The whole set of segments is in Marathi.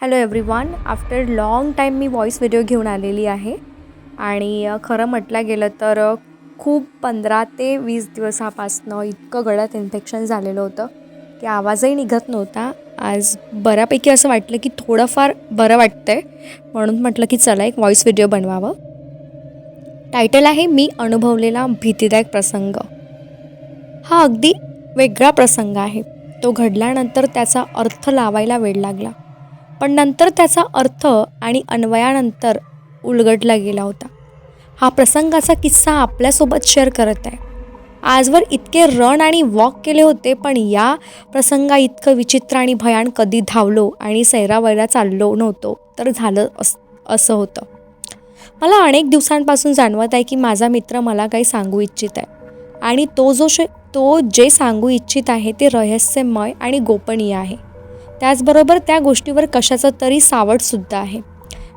Hello everyone after long time मी व्हॉईस व्हिडिओ घेऊन आलेली आहे. आणि खरं म्हटलं गेलं तर खूप पंधरा ते वीस दिवसापासनं इतकं गळ्यात इन्फेक्शन झालेलं होतं की आवाजही निघत नव्हता. आज बऱ्यापैकी असं वाटलं की थोडंफार बरं वाटतं आहे म्हणून म्हटलं की चला एक व्हॉईस व्हिडिओ बनवावं. टायटल आहे मी अनुभवलेला भीतीदायक प्रसंग. हा अगदी वेगळा प्रसंग आहे. तो घडल्यानंतर त्याचा अर्थ लावायला वेळ लागला. पण नंतर त्याचा अर्थ आणि अन्वयानंतर उलगडला गेला होता. हा प्रसंगाचा किस्सा आपल्यासोबत शेअर करत आहे. आजवर इतके रन आणि वॉक केले होते पण या प्रसंगा इतकं विचित्र आणि भयान कधी धावलो आणि सैरावैरा चाललो नव्हतो तर झालं अस असं होतं. मला अनेक दिवसांपासून जाणवत आहे की माझा मित्र मला काही सांगू इच्छित आहे. आणि तो जो शे तो जे सांगू इच्छित आहे ते रहस्यमय आणि गोपनीय आहे. त्याचबरोबर त्या गोष्टीवर कशाचं तरी सावटसुद्धा आहे.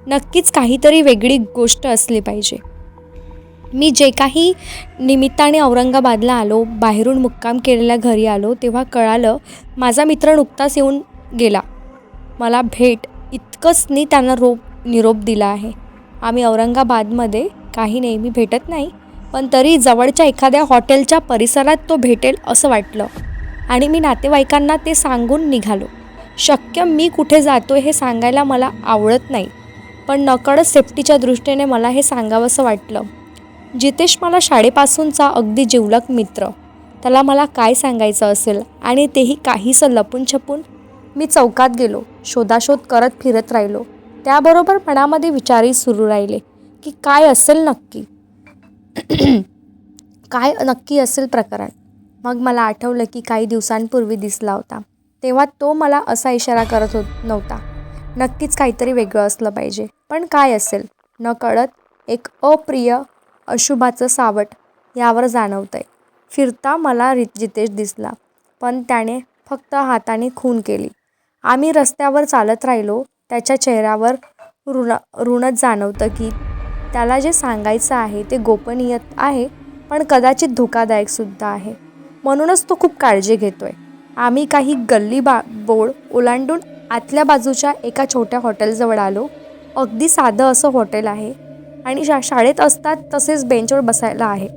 नक्कीच काहीतरी वेगळी गोष्ट असली पाहिजे. मी जे काही निमित्ताने औरंगाबादला आलो बाहेरून मुक्काम केलेल्या घरी आलो तेव्हा कळालं माझा मित्र नुकताच येऊन गेला. मला भेट इतकंच मी त्यांना रोप निरोप दिला आहे. आम्ही औरंगाबादमध्ये काही नेहमी भेटत नाही पण तरी जवळच्या एखाद्या हॉटेलच्या परिसरात तो भेटेल असं वाटलं. आणि मी नातेवाईकांना ते सांगून निघालो. शक्य मी कुठे जातो हे सांगायला मला आवडत नाही. पण नकळत सेफ्टीच्या दृष्टीने मला हे सांगावंसं वाटलं. जितेश मला शाळेपासूनचा अगदी जिवलक मित्र. त्याला मला काय सांगायचं असेल आणि तेही काहीसं लपून छपून मी चौकात गेलो. शोधाशोध करत फिरत राहिलो. त्याबरोबर मनामध्ये विचारही सुरू राहिले की काय असेल नक्की? काय नक्की असेल प्रकरण? मग मला आठवलं की काही दिवसांपूर्वी दिसला होता. तेव्हा तो मला असा इशारा करत होत नव्हता. नक्कीच काहीतरी वेगळं असलं पाहिजे. पण काय असेल? न कळत एक अप्रिय अशुभाचं सावट यावर जाणवतं आहे फिरता मला रि जितेश दिसला पण त्याने फक्त हाताने खून केली. आम्ही रस्त्यावर चालत राहिलो त्याच्या चेहऱ्यावर ऋण ऋणच जाणवतं की त्याला जे सांगायचं आहे ते गोपनीय आहे पण कदाचित धोकादायकसुद्धा आहे. म्हणूनच तो खूप काळजी घेतो आहे आम्ही काही गल्ली बा बोर्ड ओलांडून आतल्या बाजूच्या एका छोट्या हॉटेलजवळ आलो. अगदी साधं असं हॉटेल आहे आणि शा शाळेत असतात तसेच बेंचवर बसायला आहे.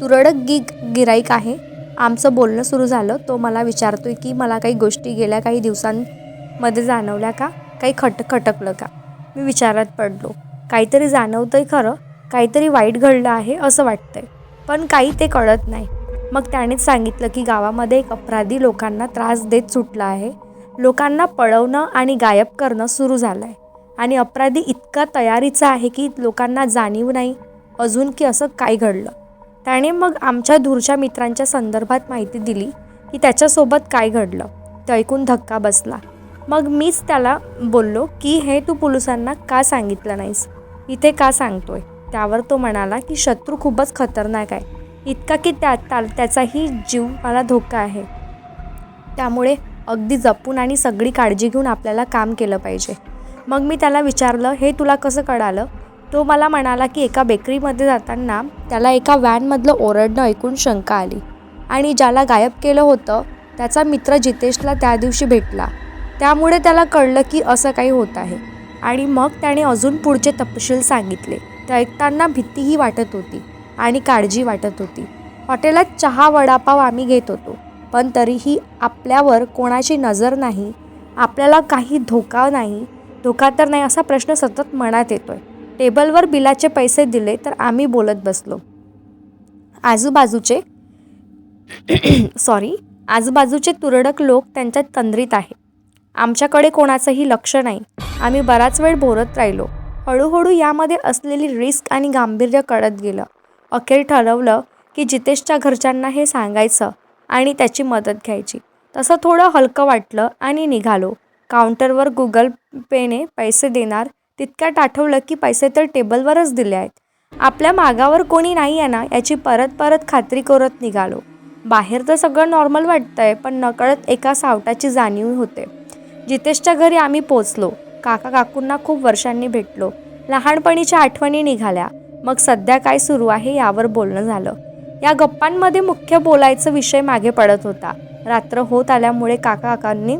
तुरळक गिग गिराईक आहे. आमचं बोलणं सुरू झालं. तो मला विचारतोय की मला काही गोष्टी गेल्या काही दिवसांमध्ये जाणवल्या का? काही खट खटकलं का? मी विचारात पडलो. काहीतरी जाणवतंय खरं. काहीतरी वाईट घडलं आहे असं वाटतंय. पण काही ते कळत नाही. मग त्यानेच सांगितलं की गावामध्ये एक अपराधी लोकांना त्रास देत सुटला आहे. लोकांना पळवणं आणि गायब करणं सुरू झालं आहे आणि अपराधी इतका तयारीचा आहे की लोकांना जाणीव नाही अजून की असं काय घडलं? त्याने मग आमच्या दूरच्या मित्रांच्या संदर्भात माहिती दिली की त्याच्यासोबत काय घडलं. ते ऐकून धक्का बसला. मग मीच त्याला बोललो की हे तू पोलिसांना का सांगितलं नाहीस? इथे का सांगतोय? त्यावर तो म्हणाला की शत्रू खूपच खतरनाक आहे. इतका की त्या त्या- त्याचाही जीव मला धोका आहे. त्यामुळे अगदी जपून आणि सगळी काळजी घेऊन आपल्याला काम केलं पाहिजे. मग मी त्याला विचारलं हे तुला कसं कळालं? तो मला म्हणाला की एका बेकरीमध्ये जाताना त्याला एका व्हॅनमधलं ओरडणं ऐकून शंका आली आणि ज्याला गायब केलं होतं त्याचा मित्र जितेशला त्या दिवशी भेटला. त्यामुळे त्याला कळलं की असं काही होत आहे आणि मग त्याने अजून पुढचे तपशील सांगितले. ते ऐकताना भीतीही वाटत होती. आणि काळजी वाटत होती. हॉटेलात चहा वडापाव आम्ही घेत होतो. पण तरीही आपल्यावर कोणाची नजर नाही आपल्याला काही धोका नाही. धोका तर नाही असा प्रश्न सतत मनात येतोय. टेबलवर बिलाचे पैसे दिले तर आम्ही बोलत बसलो. आजूबाजूचे सॉरी आजूबाजूचे तुरडक लोक त्यांच्यात तंद्रीत आहे आमच्याकडे कोणाचंही लक्ष नाही. आम्ही बराच वेळ बोलत राहिलो. हळूहळू यामध्ये असलेली रिस्क आणि गांभीर्य कळत गेलं. अखेर ठरवलं की जितेशच्या घरच्यांना हे सांगायचं आणि त्याची मदत घ्यायची. तसं थोडं हलकं वाटलं आणि निघालो. काउंटरवर गुगल पेने पैसे देणार तितक्यात आठवलं की पैसे तर टेबलवरच दिले आहेत. आपल्या मागावर कोणी नाही आहे ना याची परत परत खात्री करत निघालो. बाहेर तर सगळं नॉर्मल वाटतंय पण नकळत एका सावटाची जाणीव होते. जितेशच्या घरी आम्ही पोचलो. काका काकूंना खूप वर्षांनी भेटलो. लहानपणीच्या आठवणी निघाल्या. मग सध्या काय सुरू आहे यावर बोलणं झालं. या गप्पांमध्ये मुख्य बोलायचा विषय मागे पडत होता. रात्र होत आल्यामुळे काका काकांनी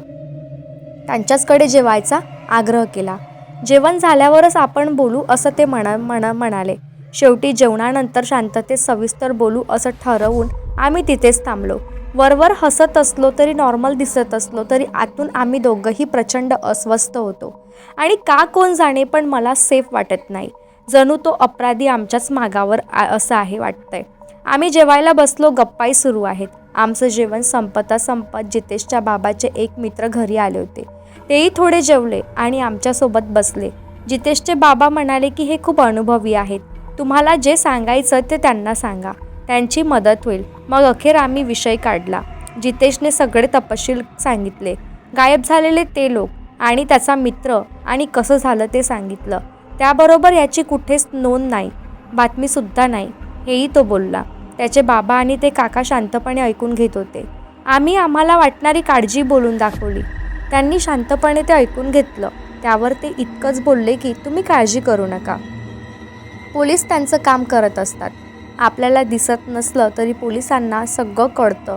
त्यांच्याचकडे जेवायचा आग्रह केला. जेवण झाल्यावरच आपण बोलू असं ते म्हणा म्हणा म्हणाले. शेवटी जेवणानंतर शांततेत सविस्तर बोलू असं ठरवून आम्ही तिथेच थांबलो. वरवर हसत असलो तरी नॉर्मल दिसत असलो तरी आतून आम्ही दोघंही प्रचंड अस्वस्थ होतो. आणि का कोण जाणे पण मला सेफ वाटत नाही. जणू तो अपराधी आमच्याच मागावर आ- असं आहे वाटतंय. आम्ही जेवायला बसलो गप्पाही सुरू आहेत. आमचं जेवण संपता संपत जितेशच्या बाबाचे एक मित्र घरी आले होते. तेही थोडे जेवले आणि आमच्यासोबत बसले. जितेशचे बाबा म्हणाले की हे खूप अनुभवी आहेत. तुम्हाला जे सांगायचं ते त्यांना सांगा. त्यांची मदत होईल. मग अखेर आम्ही विषय काढला. जितेशने सगळे तपशील सांगितले. गायब झालेले ते लोक आणि त्याचा मित्र आणि कसं झालं ते सांगितलं. त्याबरोबर याची कुठेच नोंद नाही बातमीसुद्धा नाही. हेही तो बोलला. त्याचे बाबा आणि ते काका शांतपणे ऐकून घेत होते. आम्ही आम्हाला वाटणारी काळजी बोलून दाखवली. त्यांनी शांतपणे ते ऐकून घेतलं. त्यावर ते इतकंच बोलले की तुम्ही काळजी करू नका. पोलीस त्यांचं काम करत असतात. आपल्याला दिसत नसलं तरी पोलिसांना सगळं कळतं.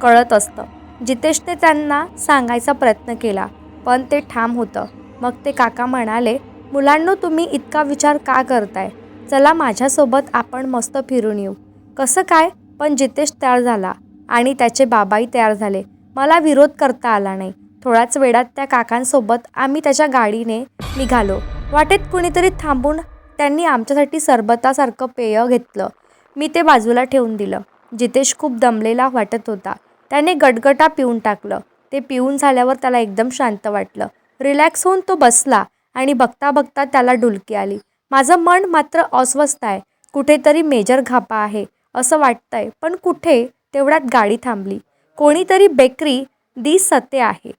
कळत असतं. जितेशने त्यांना सांगायचा प्रयत्न केला पण ते ठाम होतं. मग ते काका म्हणाले मुलांनो तुम्ही इतका विचार का करताय? चला माझ्यासोबत आपण मस्त फिरून येऊ. कसं काय? पण जितेश तयार झाला आणि त्याचे बाबाही तयार झाले. मला विरोध करता आला नाही. थोड्याच वेळात त्या काकांसोबत आम्ही त्याच्या गाडीने निघालो. वाटेत कुणीतरी थांबून त्यांनी आमच्यासाठी सरबतासारखं पेय घेतलं. मी ते बाजूला ठेवून दिलं. जितेश खूप दमलेला वाटत होता. त्याने गटगटा पिऊन टाकलं. ते पिऊन झाल्यावर त्याला एकदम शांत वाटलं. रिलॅक्स होऊन तो बसला. आणि बघता बघता त्याला डुलकी आली. माझं मन मात्र अस्वस्थ आहे. कुठेतरी मेजर घापा आहे असं वाटतंय. पण कुठे तेवढ्यात गाडी थांबली. कोणीतरी बेकरी दिसते आहे.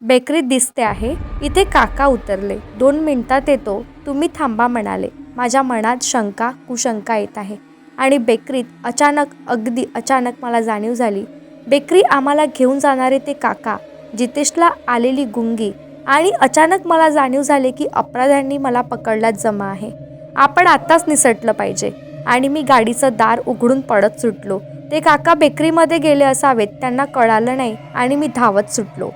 बेकरीत दिसते आहे. इथे काका उतरले. दोन मिनिटात येतो. तुम्ही थांबा म्हणाले. माझ्या मनात शंका कुशंका येत आहे. आणि बेकरीत अचानक अगदी अचानक मला जाणीव झाली. बेकरी आम्हाला घेऊन जाणारे ते काका. जितेशला आलेली गुंगी आणि अचानक मला जाणीव झाले की अपराध्यांनी मला पकडल्यात जमा आहे. आपण आत्ताच निसटलं पाहिजे. आणि मी गाडीचं दार उघडून पडत सुटलो. ते काका बेकरीमध्ये गेले असावेत त्यांना कळालं नाही आणि मी धावत सुटलो.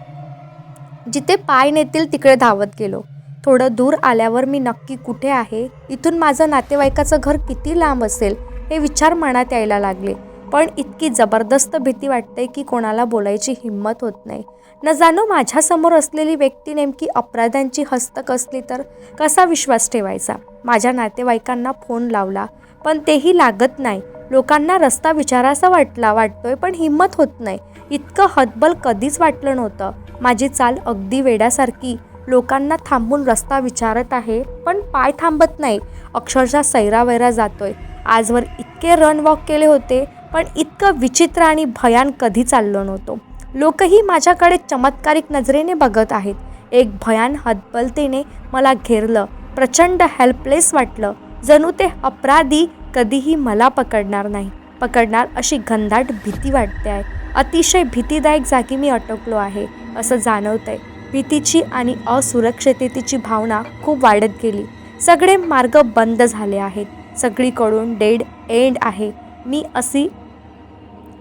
जिथे पाय नेतील तिकडे धावत गेलो. थोडं दूर आल्यावर मी नक्की कुठे आहे? इथून माझं नातेवाईकाचं घर किती लांब असेल? हे विचार मनात यायला लागले. पण इतकी जबरदस्त भीती वाटते की कोणाला बोलायची हिंमत होत नाही. न जाणो माझ्यासमोर असलेली व्यक्ती नेमकी अपराध्यांची हस्तक असली तर कसा विश्वास ठेवायचा? माझ्या नातेवाईकांना फोन लावला पण तेही लागत नाही. लोकांना रस्ता विचारासा वाटला वाटतोय पण हिंमत होत नाही. इतकं हतबल कधीच वाटलं नव्हतं. माझी चाल अगदी वेड्यासारखी. लोकांना थांबून रस्ता विचारत आहे पण पाय थांबत नाही. अक्षरशः सैरावैरा जातोय. आजवर इतके रन वॉक केले होते पण इतकं विचित्र आणि भयान कधी चाललो नव्हतो. लोकही माझ्याकडे चमत्कारिक नजरेने बघत आहेत. एक भयान हतबलतेने मला घेरलं. प्रचंड हेल्पलेस वाटलं. जणू ते अपराधी कधीही मला पकडणार नाही. पकडणार अशी घनदाट भीती वाटते आहे. अतिशय भीतीदायक जागी मी अटकलो आहे असं जाणवतंय. भीतीची आणि असुरक्षिततेची भावना खूप वाढत गेली. सगळे मार्ग बंद झाले आहेत. सगळीकडून डेड एंड आहे. मी अशी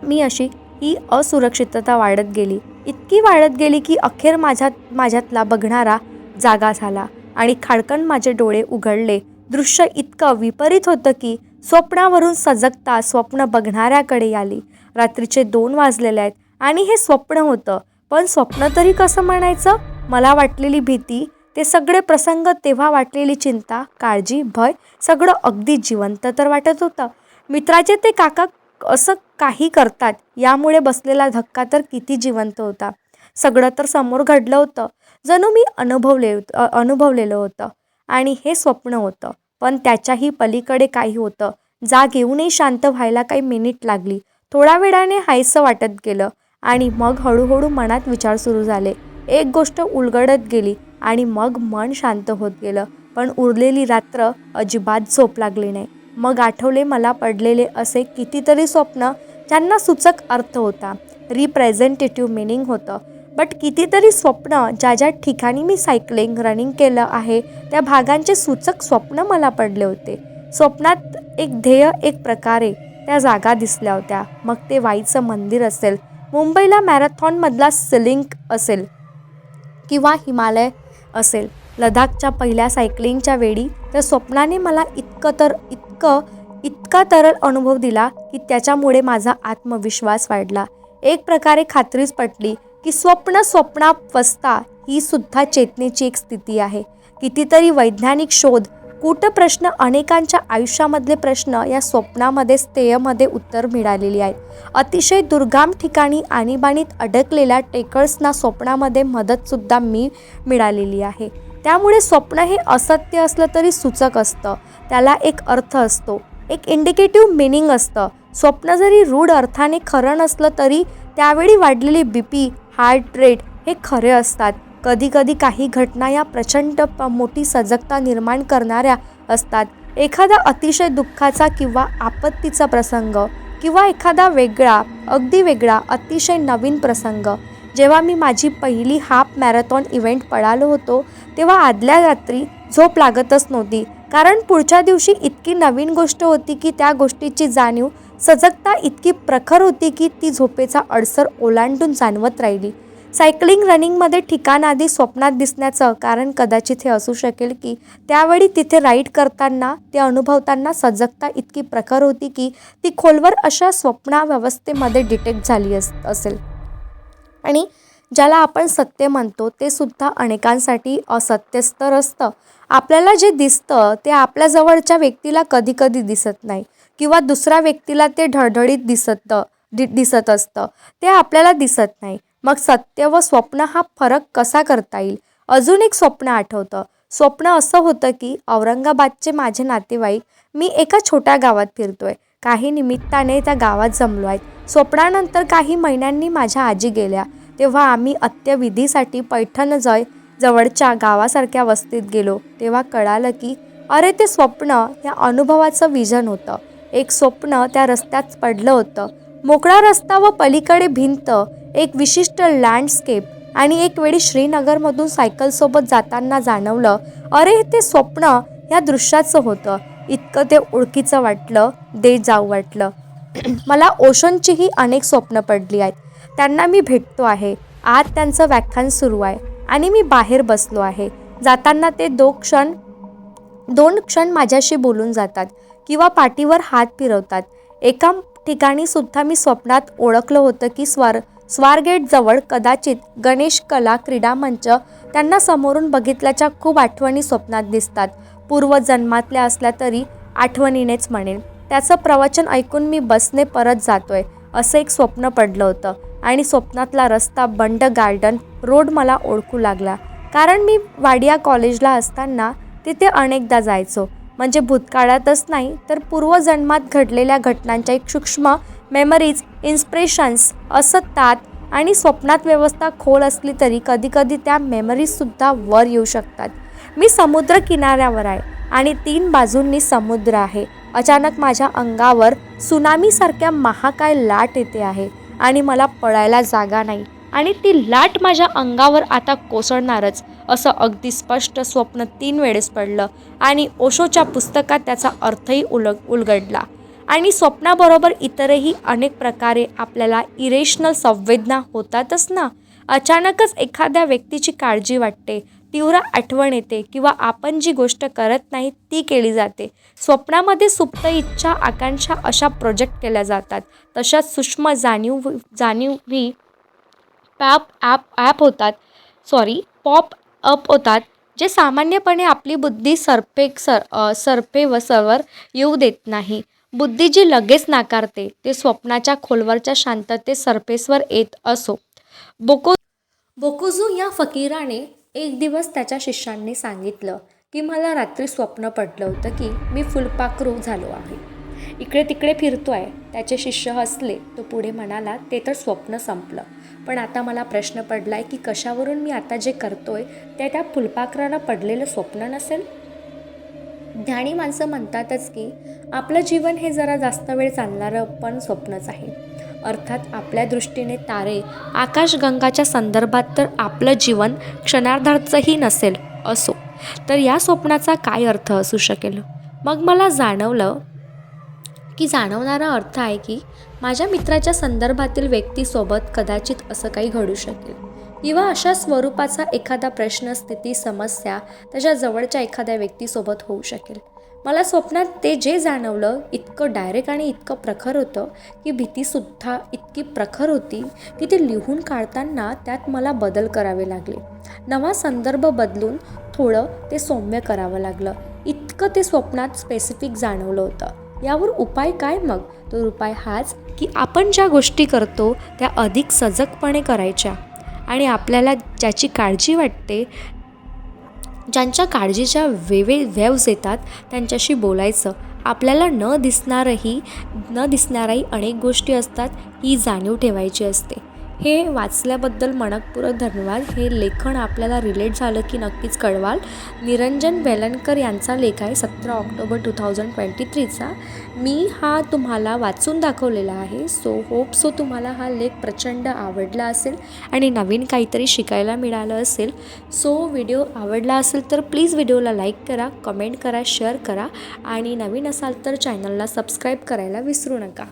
मी अशी ही असुरक्षितता वाढत गेली. इतकी वाढत गेली की अखेर माझ्यात माझ्यातला बघणारा जागा झाला आणि खाडकन माझे डोळे उघडले. दृश्य इतकं विपरीत होतं की स्वप्नावरून सजगता स्वप्न बघणाऱ्याकडे आली. रात्रीचे दोन वाजलेले आहेत आणि हे स्वप्न होतं. पण स्वप्न तरी कसं म्हणायचं? मला वाटलेली भीती ते सगळे प्रसंग तेव्हा वाटलेली चिंता काळजी भय सगळं अगदी जिवंत तर वाटत होतं. मित्राचे ते काका असं काही करतात. यामुळे बसलेला धक्का तर किती जिवंत होता. सगळं तर समोर घडलं होतं. जणू मी अनुभवले अनुभवलेलं होतं. आणि हे स्वप्न होतं. पण त्याच्याही पलीकडे काही होतं. जाग येऊनही शांत व्हायला काही मिनिट लागली. थोड्या वेळाने हायसं वाटत गेलं. आणि मग हळूहळू मनात विचार सुरू झाले. एक गोष्ट उलगडत गेली आणि मग मन शांत होत गेलं. पण उरलेली रात्र अजिबात झोप लागली नाही. मग आठवले मला पडलेले असे कितीतरी स्वप्न ज्यांना सूचक अर्थ होता. रिप्रेझेंटेटिव्ह मिनिंग होतं. बट कितीतरी स्वप्न ज्या ज्या ठिकाणी मी सायकलिंग रनिंग केलं आहे त्या भागांचे सूचक स्वप्न मला पडले होते. स्वप्नात एक ध्येय एक प्रकारे त्या जागा दिसल्या होत्या. मग ते वाईचं मंदिर असेल मुंबईला मॅरेथॉनमधला सिलिंक असेल किंवा हिमालय असेल. लडाखच्या पहिल्या सायकलिंगच्या वेळी त्या स्वप्नाने मला इतकं तर इतकं इतका तरल अनुभव दिला की त्याच्यामुळे माझा आत्मविश्वास वाढला. एक प्रकारे खात्रीच पटली की स्वप्न स्वप्नावस्था ही सुद्धा चेतनेची एक स्थिती आहे. कितीतरी वैज्ञानिक शोध कूटप्रश्न अनेकांच्या आयुष्यामधले प्रश्न या स्वप्नामध्ये स्थेयमध्ये उत्तर मिळालेली आहेत. अतिशय दुर्गाम ठिकाणी आणीबाणीत अडकलेल्या टेकर्सना स्वप्नामध्ये मदतसुद्धा मी मिळालेली आहे. त्यामुळे स्वप्न हे असत्य असलं तरी सूचक असतं. त्याला एक अर्थ असतो. एक इंडिकेटिव्ह मिनिंग असतं. स्वप्न जरी रूढ अर्थाने खरं नसलं तरी त्यावेळी वाढलेली बी पी हार्ट रेट हे खरे असतात. कधीकधी काही घटना या प्रचंड प- मोठी सजगता निर्माण करणाऱ्या असतात. एखादा अतिशय दुःखाचा किंवा आपत्तीचा प्रसंग किंवा एखादा वेगळा अगदी वेगळा अतिशय नवीन प्रसंग. जेव्हा मी माझी पहिली हाफ मॅरेथॉन इव्हेंट पळालो होतो तेव्हा आदल्या रात्री झोप लागतच नव्हती. कारण पुढच्या दिवशी इतकी नवीन गोष्ट होती की त्या गोष्टीची जाणीव सजगता इतकी प्रखर होती की ती झोपेचा अडसर ओलांडून जाणवत राहिली. सायकलिंग रनिंगमध्ये ठिकाण आधी स्वप्नात दिसण्याचं कारण कदाचित हे असू शकेल की त्यावेळी तिथे राईड करताना ते अनुभवताना सजगता इतकी प्रखर होती की ती खोलवर अशा स्वप्नाव्यवस्थेमध्ये डिटेक्ट झाली अस असेल. आणि ज्याला आपण सत्य म्हणतो ते सुद्धा अनेकांसाठी असत्यच तर असतं. आपल्याला जे दिसतं ते आपल्या जवळच्या व्यक्तीला कधी कधी दिसत नाही किंवा दुसऱ्या व्यक्तीला ते ढळढळीत दिसत दि दिसत असतं. ते आपल्याला दिसत नाही. मग सत्य व स्वप्न हा फरक कसा करता येईल? अजून एक स्वप्न आठवतं. स्वप्न असं होतं की औरंगाबादचे माझे नातेवाईक मी एका छोट्या गावात फिरतोय. काही निमित्ताने त्या गावात जमलो आहेत स्वप्नानंतर काही महिन्यांनी माझ्या आजी गेल्या. तेव्हा आम्ही अंत्यविधीसाठी पैठणजय जवळच्या गावासारख्या वस्तीत गेलो. तेव्हा कळालं की अरे ते स्वप्न या अनुभवाचं विजन होतं. एक स्वप्न त्या रस्त्यात पडलं होतं. मोकळा रस्ता व पलीकडे भिंत एक विशिष्ट लँडस्केप आणि एक वेळी श्रीनगरमधून सायकलसोबत जाताना जाणवलं अरे ते स्वप्न या दृश्याचं होतं. इतकं ते ओळखीचं वाटलं दे जाऊ वाटलं. मला ओशनचीही अनेक स्वप्न पडली आहेत. त्यांना मी भेटतो आहे. आत त्यांचं व्याख्यान सुरू आहे आणि मी बाहेर बसलो आहे. जाताना ते दो क्षण दोन क्षण माझ्याशी बोलून जातात किंवा पाठीवर हात फिरवतात. एका ठिकाणी सुद्धा मी स्वप्नात ओळखलं होतं की स्वार स्वारगेटजवळ कदाचित गणेश कला क्रीडा मंच त्यांना समोरून बघितल्याच्या खूप आठवणी स्वप्नात दिसतात. पूर्वजन्मातल्या असल्या तरी आठवणीनेच म्हणेन. त्याचं प्रवचन ऐकून मी बसने परत जातोय असं एक स्वप्न पडलं होतं. आणि स्वप्नातला रस्ता बंड गार्डन रोड मला ओळखू लागला. कारण मी वाडिया कॉलेजला असताना तिथे अनेकदा जायचो. म्हणजे भूतकाळातच नाही तर पूर्वजन्मात घडलेल्या घटनांच्या एक सूक्ष्म मेमरीज इन्स्प्रेशन्स असतात आणि स्वप्नात व्यवस्था खोल असली तरी कधीकधी त्या मेमरीजसुद्धा वर येऊ शकतात. मी समुद्र किनाऱ्यावर आहे आणि तीन बाजूंनी समुद्र आहे. अचानक माझ्या अंगावर सुनामीसारख्या महाकाय लाट येते आहे. आणि मला पळायला जागा नाही. आणि ती लाट माझ्या अंगावर आता कोसळणारच असं अगदी स्पष्ट स्वप्न तीन वेळेस पडलं आणि ओशोच्या पुस्तकात त्याचा अर्थही उलग उलगडला. आणि स्वप्नाबरोबर इतरही अनेक प्रकारे आपल्याला इरेशनल संवेदना होतातच ना? अचानकच एखाद्या व्यक्तीची काळजी वाटते तीव्र आठवण येते किंवा आपण जी गोष्ट करत नाही ती केली जाते. स्वप्नामध्ये सुप्त इच्छा आकांक्षा अशा प्रोजेक्ट केल्या जातात. तशाच सूक्ष्म जाणीव जाणीवी पॅप ॲप ॲप होतात. सॉरी पॉप अप होतात जे सामान्यपणे आपली बुद्धी सरपे सर सरपे व सवर येऊ देत नाही. बुद्धी जी लगेच नाकारते ते स्वप्नाच्या खोलवरच्या शांतते सरफेसवर येत असो. बोको बोकोझू या फकीराने एक दिवस त्याच्या शिष्यांनी सांगितलं की मला रात्री स्वप्न पडलं होतं की मी फुलपाखरू झालो आहे. इकडे तिकडे फिरतो आहे त्याचे शिष्य हसले. तो पुढे म्हणाला ते तर स्वप्न संपलं. पण आता मला प्रश्न पडला आहे की कशावरून मी आता जे करतोय ते त्या फुलपाखराला पडलेलं स्वप्न नसेल? ध्यानी माणसं म्हणतातच की आपलं जीवन हे जरा जास्त वेळ चालणारं पण स्वप्नच आहे. अर्थात आपल्या दृष्टीने तारे आकाशगंगाच्या संदर्भात तर आपलं जीवन क्षणार्धाचंही नसेल असो. तर या स्वप्नाचा काय अर्थ असू शकेल? मग मला जाणवलं की जाणवणारा अर्थ आहे की माझ्या मित्राच्या संदर्भातील व्यक्तीसोबत कदाचित असं काही घडू शकेल. किंवा अशा स्वरूपाचा एखादा प्रश्न स्थिती समस्या त्याच्या जवळच्या एखाद्या व्यक्तीसोबत होऊ शकेल. मला स्वप्नात ते जे जाणवलं इतकं डायरेक्ट आणि इतकं प्रखर होतं की भीतीसुद्धा इतकी प्रखर होती की ते लिहून काढताना त्यात मला बदल करावे लागले. नवा संदर्भ बदलून थोडं ते सौम्य करावं लागलं. इतकं ते स्वप्नात स्पेसिफिक जाणवलं होतं. यावर उपाय काय मग? तो उपाय हाच की आपण ज्या गोष्टी करतो त्या अधिक सजगपणे करायच्या. आणि आपल्याला ज्याची काळजी वाटते ज्यांच्या काळजीच्या वेवे वेव्ज येतात त्यांच्याशी बोलायचं. आपल्याला न दिसणारही न दिसणाराही अनेक गोष्टी असतात ही जाणीव ठेवायची असते. हे वाचल्याबद्दल मनपूर्वक धन्यवाद. हे लेखन आपल्याला रिलेट झालं की नक्कीच कळवाल. निरंजन वेलणकर यांचा लेख आहे सतरा ऑक्टोबर टू थाउजंड ट्वेंटी थ्रीचा मी हा तुम्हाला वाचून दाखवलेला आहे. सो होप सो तुम्हाला हा लेख प्रचंड आवडला असेल आणि नवीन काहीतरी शिकायला मिळालं असेल. सो व्हिडिओ आवडला असेल तर प्लीज व्हिडिओला लाईक करा कमेंट करा शेअर करा आणि नवीन असाल तर चॅनलला सबस्क्राईब करायला विसरू नका.